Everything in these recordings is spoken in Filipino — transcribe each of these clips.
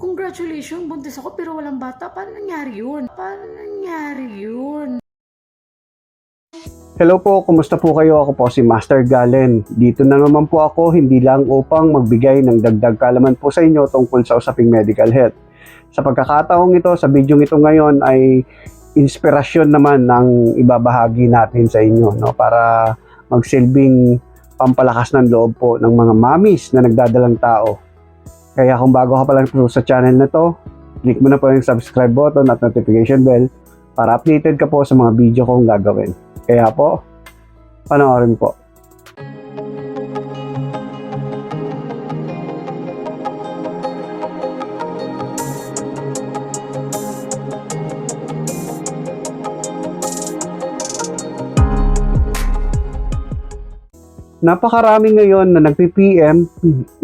Congratulations, buntis ako pero walang bata. Paano nangyari yun? Paano nangyari yun? Hello po, kumusta po kayo? Ako po si Master Galen. Dito na naman po ako hindi lang upang magbigay ng dagdag kaalaman po sa inyo tungkol sa usaping medical health. Sa pagkakataong ito, sa video ito ngayon ay inspirasyon naman ng ibabahagi natin sa inyo no para magsilbing pampalakas ng loob po ng mga mamis na nagdadalang tao. Kaya kung bago ka pa lang sa channel na to, click mo na po yung subscribe button at notification bell para updated ka po sa mga video kong gagawin. Kaya po, panoorin po. Napakarami ngayon na nagpi-PM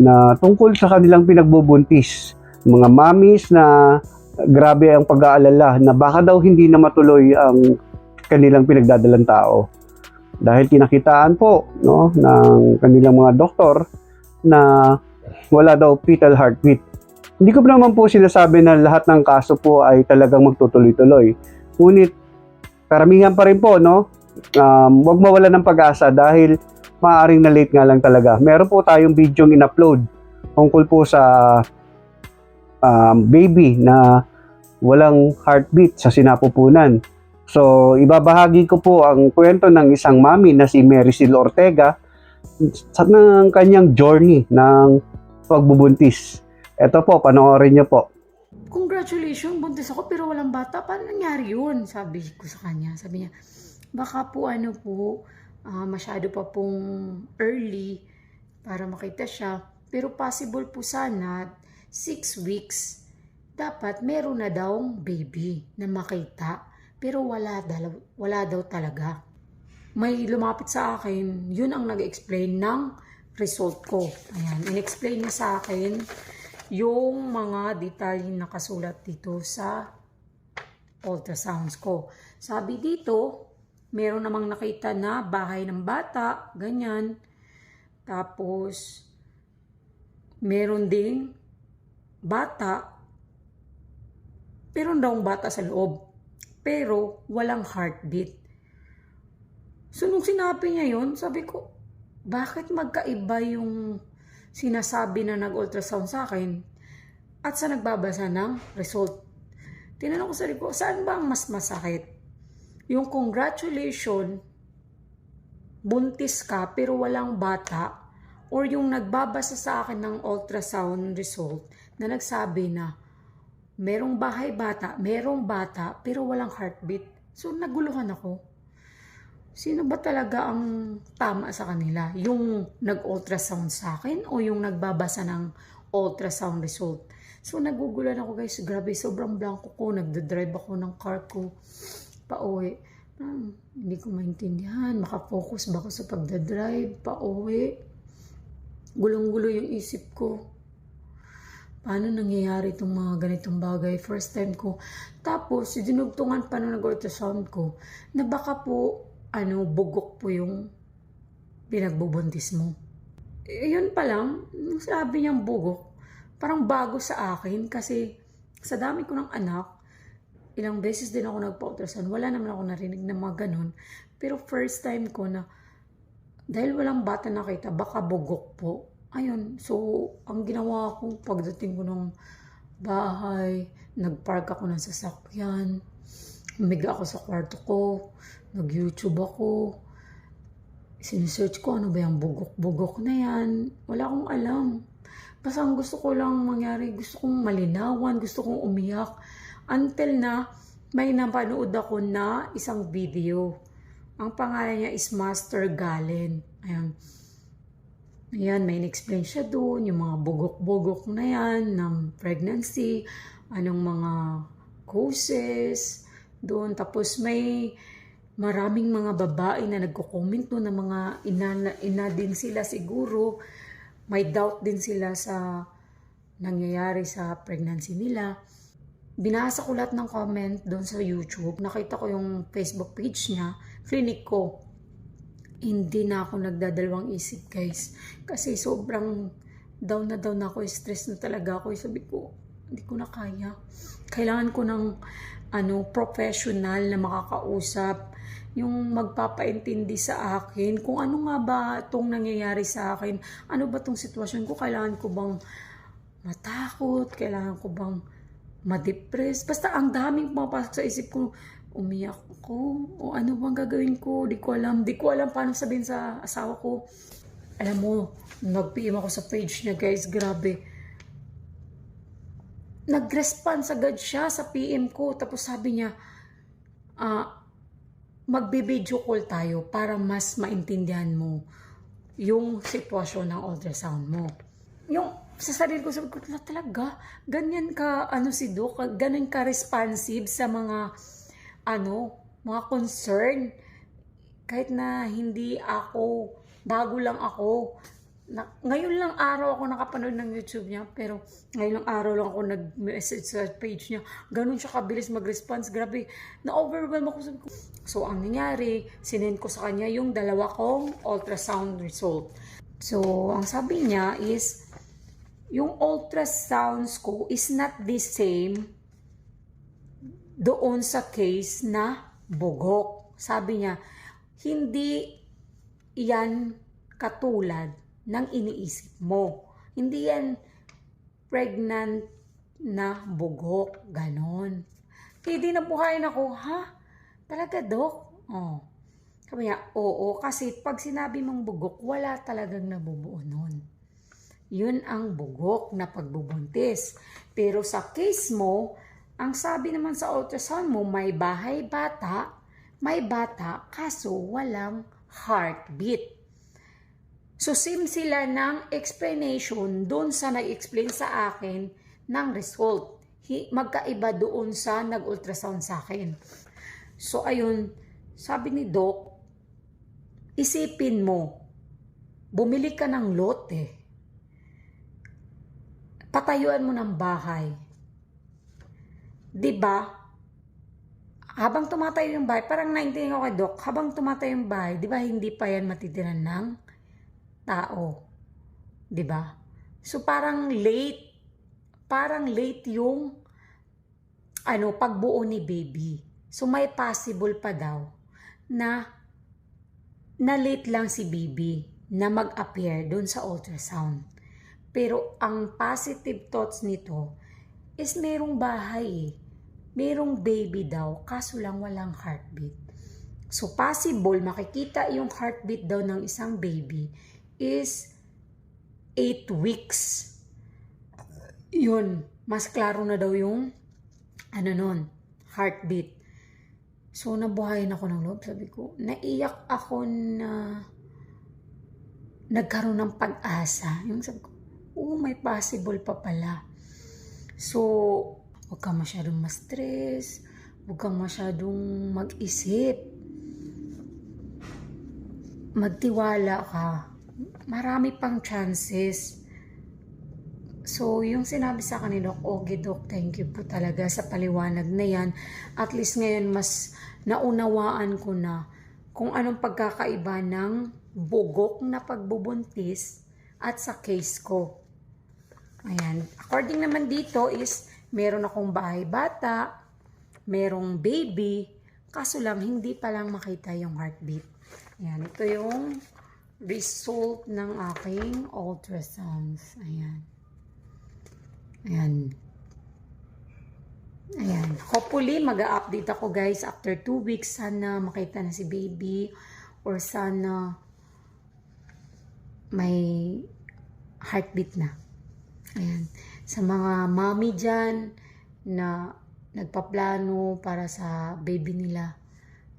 na tungkol sa kanilang pinagbubuntis. Mga mamis na grabe ang pag-aalala na baka daw hindi na matuloy ang kanilang pinagdadalang tao. Dahil kinakitaan po no, ng kanilang mga doktor na wala daw fetal heartbeat. Hindi ko naman po sinasabi na lahat ng kaso po ay talagang magtutuloy-tuloy. Ngunit karamihan pa rin po, no? Um, wag mawala ng pag-asa dahil maaaring na late nga lang talaga. Meron po tayong video in-upload tungkol po sa um, baby na walang heartbeat sa sinapupunan. So, ibabahagi ko po ang kwento ng isang mami na si Marysil Ortega sa ng kanyang journey ng pagbubuntis. Ito po, panoorin niyo po. Congratulations, buntis ako pero walang bata. Paano nangyari yun? Sabi ko sa kanya. Sabi niya, baka po ano po, ah, masyado pa pong early para makita siya. Pero possible po sana, 6 weeks, dapat meron na daw baby na makita. Pero wala, daw, wala daw talaga. May lumapit sa akin, yun ang nag-explain ng result ko. Ayan, in-explain niya sa akin yung mga detalye na nakasulat dito sa ultrasounds ko. Sabi dito, meron namang nakita na bahay ng bata, ganyan. Tapos, meron ding bata, meron daw bata sa loob. Pero, walang heartbeat. So, nung sinabi niya yun, sabi ko, bakit magkaiba yung sinasabi na nag-ultrasound sa akin at sa nagbabasa ng result? Tinanong ko sa ko, saan ba ang mas masakit? Yung congratulation, buntis ka pero walang bata, or yung nagbabasa sa akin ng ultrasound result na nagsabi na merong bahay bata, merong bata, pero walang heartbeat. So, naguluhan ako. Sino ba talaga ang tama sa kanila? Yung nag-ultrasound sa akin o yung nagbabasa ng ultrasound result? So, nagugulan ako guys. Grabe, sobrang blanco ko. Nagdadrive ako ng car ko pauwi. Ah, hindi ko maintindihan. Makafocus ba ako sa pagdadrive? Pauwi. Gulong-gulo yung isip ko paano nangyayari itong mga ganitong bagay. First time ko. Tapos, dinugtungan pa nung nag-ultrasound ko na baka po, ano, bugok po yung pinagbubuntis mo. Eh, yun pa lang, sabi niyang bugok, parang bago sa akin kasi sa dami ko ng anak, ilang beses din ako nagpa-ultrasound. Wala naman ako narinig na mga ganun. Pero first time ko na, dahil walang bata nakita, baka bugok po ayun, so, ang ginawa ko pagdating ko ng bahay, nagpark ako ng sasakyan, humiga ako sa kwarto ko, nag-YouTube ako, sinesearch ko ano ba yung bugok-bugok na yan. Wala akong alam. Basta ang gusto ko lang mangyari, gusto kong malinawan, gusto kong umiyak. Until na may napanood ako na isang video. Ang pangalan niya is Master Galen. Ayan. Ayan, may in-explain siya doon, yung mga bugok-bugok na yan ng pregnancy, anong mga causes doon. Tapos may maraming mga babae na nagko-comment doon na mga ina, ina din sila siguro. May doubt din sila sa nangyayari sa pregnancy nila. Binasa ko lahat ng comment doon sa YouTube. Nakita ko yung Facebook page niya, clinic ko hindi na ako nagdadalawang isip guys. Kasi sobrang down na down ako, stress na talaga ako. Sabi ko, hindi ko na kaya. Kailangan ko ng ano, professional na makakausap yung magpapaintindi sa akin kung ano nga ba itong nangyayari sa akin. Ano ba itong sitwasyon ko? Kailangan ko bang matakot? Kailangan ko bang ma-depress? Basta ang daming pumapasok sa isip ko. Umiyak ko. O ano bang gagawin ko? Di ko alam. Di ko alam paano sabihin sa asawa ko. Alam mo, nag-PM ako sa page niya guys. Grabe. Nag-response agad siya sa PM ko. Tapos sabi niya, ah, magbe-video call tayo para mas maintindihan mo yung sitwasyon ng ultrasound mo. Yung sa sarili ko, sabi ko, "Wala talaga, ganyan ka, ano si Doc, ganyan ka responsive sa mga, ano, mga concern. Kahit na hindi ako, bago lang ako, na, ngayon lang araw ako nakapanood ng YouTube niya, pero ngayon lang araw lang ako nag-message sa page niya. Ganun siya kabilis mag-response. Grabe, na-overwhelm ako. Sabi ko. So, ang nangyari, sinend ko sa kanya yung dalawa kong ultrasound result. So, ang sabi niya is, yung ultrasounds ko is not the same doon sa case na bugok. Sabi niya, hindi yan katulad ng iniisip mo. Hindi yan pregnant na bugok. Ganon. Kaya di nabuhayin ako, ha? Talaga, Dok? Oh. Sabi niya, oo, kasi pag sinabi mong bugok, wala talagang nabubuo nun. Yun ang bugok na pagbubuntis. Pero sa case mo, ang sabi naman sa ultrasound mo, may bahay bata, may bata, kaso walang heartbeat. So, sim sila ng explanation doon sa nag-explain sa akin ng result. Magkaiba doon sa nag-ultrasound sa akin. So, ayun, sabi ni Doc, isipin mo, bumili ka ng lote, patayuan mo ng bahay. 'Di ba? Habang tumatayo yung bahay, parang naintindihan ko kay Doc, habang tumatayo yung bahay, di ba hindi pa yan matitiran ng tao. 'Di ba? So parang late parang late yung ano pagbuo ni baby. So may possible pa daw na na late lang si baby na mag-appear doon sa ultrasound. Pero ang positive thoughts nito is merong bahay eh. Merong baby daw, kaso lang walang heartbeat. So possible makikita yung heartbeat daw ng isang baby is 8 weeks. Yun, mas klaro na daw yung ano nun, heartbeat. So, nabuhayan ako ng loob. Sabi ko, naiyak ako na nagkaroon ng pag-asa. Yung sabi ko, oh, may possible pa pala. So, huwag kang masyadong ma-stress. Huwag kang masyadong mag-isip. Magtiwala ka. Marami pang chances. So, yung sinabi sa Doc, okay Doc, thank you po talaga sa paliwanag na yan. At least ngayon, mas naunawaan ko na kung anong pagkakaiba ng bugok na pagbubuntis at sa case ko. Ayan. According naman dito is, meron akong bahay bata, merong baby, kaso lang hindi pa lang makita yung heartbeat. Ayan. Ito yung result ng aking ultrasounds. Ayan. Ayan. Ayan. Hopefully, mag-update ako guys after 2 weeks. Sana makita na si baby or sana may heartbeat na. Ayan. Sa mga mommy dyan na nagpaplano para sa baby nila.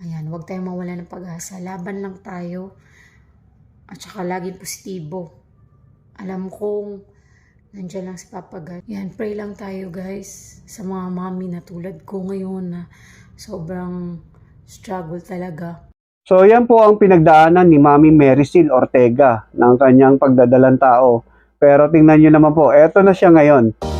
Ayan, huwag tayong mawala ng pag-asa. Laban lang tayo. At saka laging positibo. Alam kong Nandiyan lang si Papa God. Yan, pray lang tayo guys sa mga mami na tulad ko ngayon na sobrang struggle talaga. So yan po ang pinagdaanan ni Mami Marysil Ortega ng kanyang pagdadalang tao. Pero tingnan nyo naman po, eto na siya ngayon.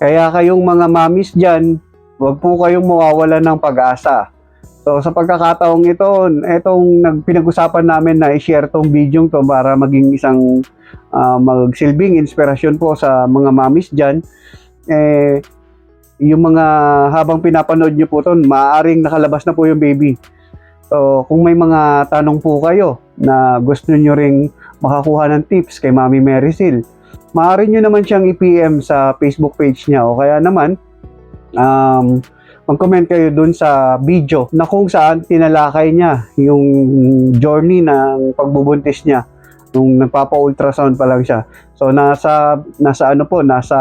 Kaya kayong mga mamis dyan, huwag po kayong mawawala ng pag-asa. So sa pagkakataong ito, etong nag- pinag-usapan namin na i-share tong video to para maging isang ah, magsilbing inspirasyon po sa mga mamis dyan. Eh, yung mga habang pinapanood nyo po to, maaaring nakalabas na po yung baby. So kung may mga tanong po kayo na gusto nyo ring makakuha ng tips kay Mami Mary Sil, maaari nyo naman siyang i-PM sa Facebook page niya o kaya naman um, mag-comment kayo dun sa video na kung saan tinalakay niya yung journey ng pagbubuntis niya nung nagpapa-ultrasound pa lang siya. So nasa nasa ano po, nasa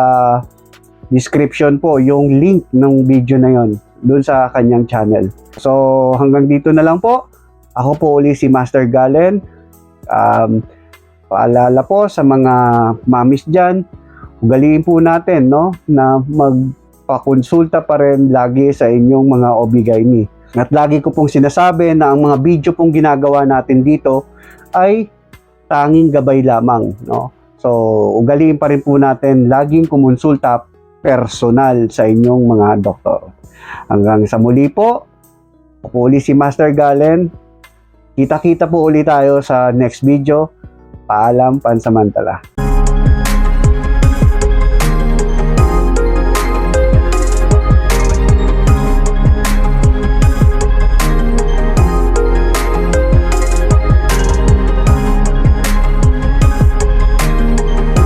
description po yung link ng video na yon dun sa kanyang channel. So hanggang dito na lang po. Ako po uli si Master Galen. Um, paalala po sa mga mamis dyan, ugaliin po natin no, na magpakonsulta pa rin lagi sa inyong mga OB-GYN. At lagi ko pong sinasabi na ang mga video pong ginagawa natin dito ay tanging gabay lamang. No? So, ugaliin pa rin po natin laging kumonsulta personal sa inyong mga doktor. Hanggang sa muli po, ako po si Master Galen. Kita-kita po ulit tayo sa next video. Paalam pansamantala.